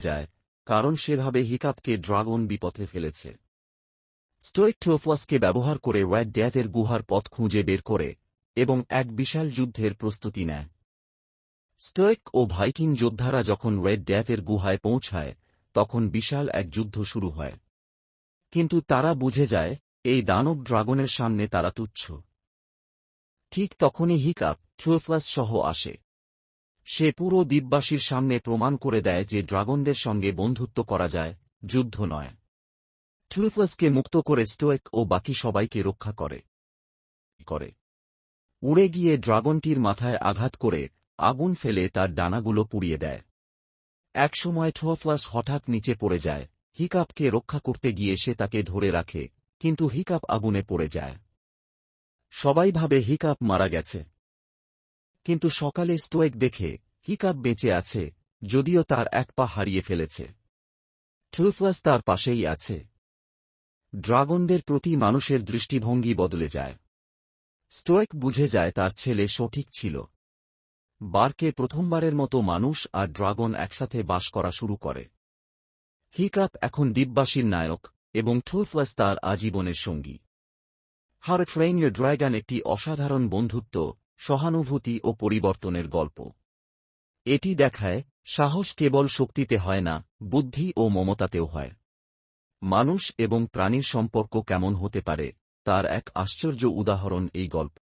যায়, কারণ সেভাবে হিকাপকে ড্রাগন বিপথে ফেলেছে। স্টোইক ট্রোফোয়াসকে ব্যবহার করে ওয়াইড ড্যাথের গুহার পথ খুঁজে বের করে এবং এক বিশাল যুদ্ধের প্রস্তুতি নেয়। স্টোইক ও ভাইকিং যোদ্ধারা যখন ওয়েড ড্যাথের গুহায় পৌঁছায়, তখন বিশাল এক যুদ্ধ শুরু হয়। কিন্তু তারা বুঝে যায়, এই দানব ড্রাগনের সামনে তারা তুচ্ছ। ঠিক তখনই হিকাপ ট্রোফ্লাস সহ আসে। সে পুরো দ্বীপবাসীর সামনে প্রমাণ করে দেয় যে ড্রাগনদের সঙ্গে বন্ধুত্ব করা যায়, যুদ্ধ নয়। ট্রুফলাসকে মুক্ত করে স্টোয়েক ও বাকি সবাইকে রক্ষা করে। করে। উড়ে গিয়ে ড্রাগনটির মাথায় আঘাত করে আগুন ফেলে তার ডানাগুলো পুড়িয়ে দেয়। একসময় ট্রোফলাস হঠাৎ নিচে পড়ে যায়। হিকাপকে রক্ষা করতে গিয়ে সে তাকে ধরে রাখে, কিন্তু হিকাপ আগুনে পড়ে যায়। সবাই ভাবে হিকাপ মারা গেছে। কিন্তু সকালে স্টোয়েক দেখে হিকাপ বেঁচে আছে, যদিও তার এক পা হারিয়ে ফেলেছে। ট্রুফলাস তার পাশেই আছে। ড্রাগনদের প্রতি মানুষের দৃষ্টিভঙ্গি বদলে যায়। স্টোয়েক বুঝে যায় তার ছেলে সঠিক ছিল। বারকে প্রথমবারের মতো মানুষ আর ড্রাগন একসাথে বাস করা শুরু করে। হিকাপ এখন দ্বীপবাসীর নায়ক এবং ট্রুফলাস তার আজীবনের সঙ্গী। হার ট্রেইন ড্রাগন একটি অসাধারণ বন্ধুত্ব সহানুভূতি ও পরিবর্তনের গল্প। এটি দেখায়, সাহস কেবল শক্তিতে হয় না, বুদ্ধি ও মমতাতেও হয়। মানুষ এবং প্রাণীর সম্পর্ক কেমন হতে পারে, তার এক আশ্চর্য উদাহরণ এই গল্প।